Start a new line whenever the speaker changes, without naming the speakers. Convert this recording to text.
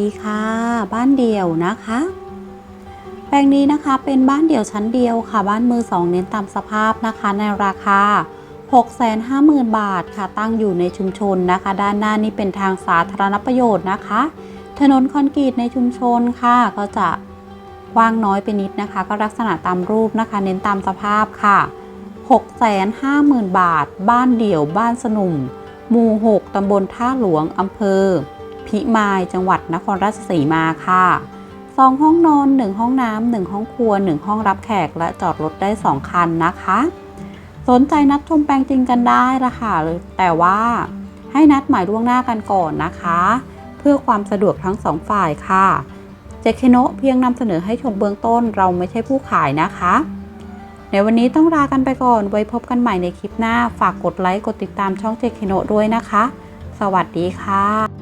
ดีค่ะ บ้านเดี่ยวนะคะ แปลงนี้นะคะเป็นบ้านเดี่ยวชั้นเดียวค่ะ บ้านมือสองเน้นตามสภาพนะคะ ในราคา 650,000 บาทค่ะตั้งอยู่ในชุมชนนะคะ ด้านหน้านี้เป็นทางสาธารณประโยชน์นะคะ ถนนคอนกรีตในชุมชนค่ะก็จะกว้างน้อยไปนิดนะคะ ก็ลักษณะตามรูปนะคะ เน้นตามสภาพค่ะ 650,000 บาท บ้านเดี่ยวบ้านสนุ่มหมู่ 6 ตำบลท่าหลวง อำเภอ พิมาย จังหวัดนครราชสีมาค่ะ 2 ห้องนอน 1 ห้องน้ำ1ห้องครัว 1 ห้องรับแขกและจอดรถได้ 2 คันนะคะ สนใจนัดชมแปลงจริงกันได้ละค่ะแต่ว่าให้นัดหมายล่วงหน้ากันก่อนนะคะ เพื่อความสะดวกทั้งสองฝ่ายค่ะเจคเคโนะเพียงนำเสนอให้ชมเบื้องต้นเราไม่ใช่ผู้ขายนะคะในวันนี้ต้องลากันไปก่อน ไว้พบกันใหม่ในคลิปหน้า ฝากกดไลค์ กดติดตามช่องเจคเคโนะด้วยนะคะ สวัสดีค่ะ